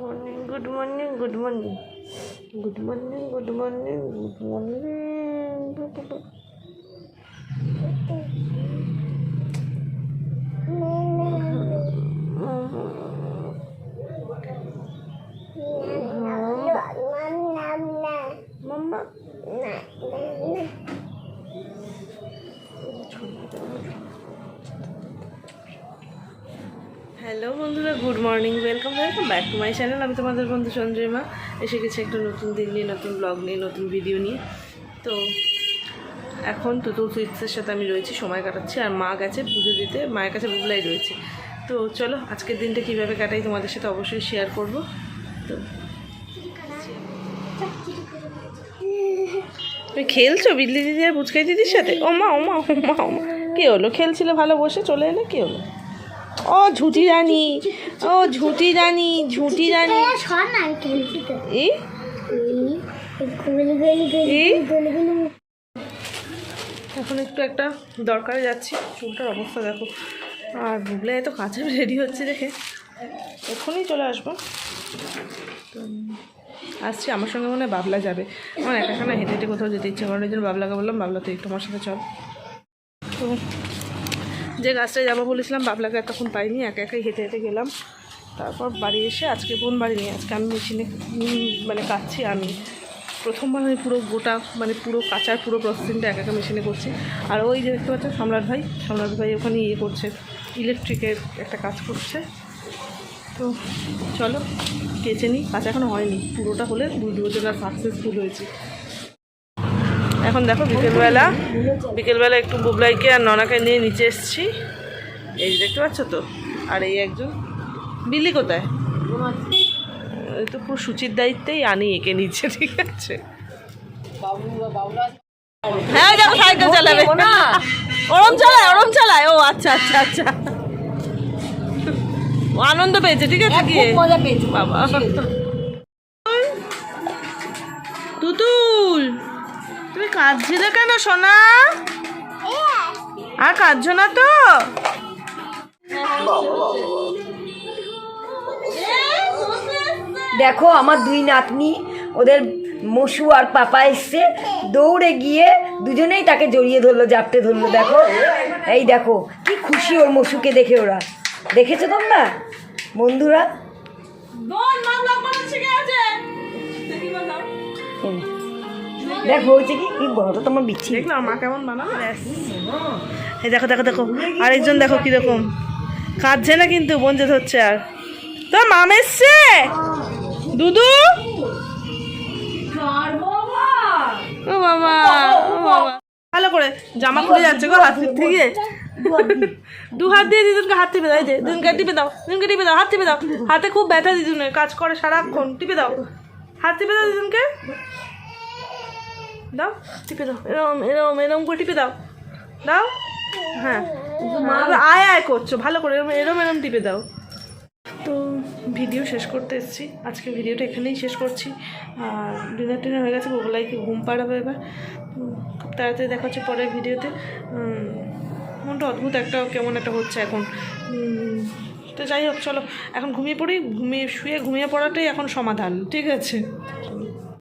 Morning good morning good morning good morning good morning good morning mamma hello বন্ধুরা good morning welcome welcome back to my channel আমি তোমাদের বন্ধু সঞ্জয়মা এসে গেছি একটা নতুন দিন নিয়ে, নতুন ব্লগ নিয়ে, নতুন ভিডিও নিয়ে। তো এখন তো তুতুল সুইটসের সাথে আমি রয়েছি, সময় কাটাচ্ছি। আর মা গেছে পুজো দিতে, মায়ের কাছে বুবলাই রয়েছে। তো চলো, আজকের দিনটা কীভাবে কাটাই তোমাদের সাথে অবশ্যই শেয়ার করব। তো তুমি খেলছো বিল্লি দিদি আর পুচকাই দিদির সাথে? ও মা ও মা ও মা ও মা। কী হলো? খেলছিলে ভালো বসে চলে এলে কী হলো? ও ঝুটি রানী ও ঝুটি রানী ঝুটি রানী? এখন একটু একটা দরকারে যাচ্ছি চুলটার অবস্থা দেখো। আর বুবলে এত কাছে রেডি হচ্ছে দেখে। এক্ষুনি চলে আসব। তো আসছি আমার সঙ্গে মনে হয় বাবলা যাবে। আমার একা একা হেঁটে হেঁটে কোথাও যেতে ইচ্ছে করে ওই জন্য বাবলাকে বললাম বাবলা তুই একটু আমার সাথে চল। তো যে গাছটায় যাব বলেছিলাম, বাবলাকে এতক্ষণ পাইনি, একা একাই হেঁটে হেঁটে গেলাম। তারপর বাড়ি এসে আজকে বোন বাড়ি নিয়ে আজকে আমি মেশিনে মানে কাচ্ছি আমি। প্রথমবার আমি পুরো গোটা মানে পুরো কাঁচার পুরো প্রসেসিংটা একা একা মেশিনে করছি। আর ওই যে দেখতে পাচ্ছেন সম্রাট ভাই সম্রাট ভাই ওখানে ইয়ে করছে ইলেকট্রিকের একটা কাজ করছে। তো চলো, কেচে নিই। কাজ এখনও হয়নি, পুরোটা হলে বুঝব যে সাকসেসফুল হয়েছে। এখন দেখো বিকেলবেলা বিকেলবেলা একটু বুবলাইকে আর ননাকে নিয়ে নিচে এসেছি। এই দেখতে পাচ্ছ তো? আর এই একজন বিল্লি কোথায়? তো পুরো সূচির দায়িত্বেই আনি একে নিচে ঠিক আছে। হ্যাঁ দেখো সাইকেল চালাবে। ওরম চালায় ওরম চালায়। ও আচ্ছা আচ্ছা আচ্ছা। ও আনন্দ পেয়েছে ঠিক আছে গিয়ে? বাবা। কাঁদছিলে কেন সোনা? আর কাঁদছো না তো? দেখো আমার দুই নাতনি ওদের মশু আর পাপা এসছে। দৌড়ে গিয়ে দুজনেই তাকে জড়িয়ে ধরলো জাপটে ধরলো দেখো। এই দেখো কি খুশি ওর মশুকে দেখে ওরা। দেখেছ তোমরা? বন্ধুরা। দেখো, হয়েছে কি? কি বড় তোমার বিচ্ছি দেখলাম, মা কেমন বানাবে এই দেখো দেখো দেখো। আরেকজন দেখো কীরকম কাঁদছে না কিন্তু বঞ্জে ধরছে আর। তোর মাম এসছে? দুদু? ও বাবা ও বাবা। ভালো করে জামা খুলে যাচ্ছে গো হাত থেকে। দু হাত দিয়ে দিদুনকে হাত টিপে দাও দিদুনকে টিপে দাও, দিদুনকে টিপে দাও, হাত টিপে দাও। হাতে খুব ব্যথা দিদুনের, কাজ করে সারাক্ষণ, টিপে দাও। হাত টিপে দাও দিদুনকে। দাও টিপে দাও। এরম এরম এরম করে টিপে দাও। দাও। হ্যাঁ। আয় আয় করছ। ভালো করে এরম এরম এরম টিপে দাও। তো ভিডিও শেষ করতে এসেছি। আজকে ভিডিওটা এখানেই শেষ করছি। আর ডিনার টিনার হয়ে গেছে কি ঘুম পাড়াবে এবার। খুব তাড়াতাড়ি দেখা হচ্ছে পরের ভিডিওতে। মনটা অদ্ভুত একটা কেমন একটা হচ্ছে এখন। তো যাই হোক চলো। এখন ঘুমিয়ে পড়ি। ঘুমিয়ে শুয়ে ঘুমিয়ে পড়াটাই এখন সমাধান। ঠিক আছে?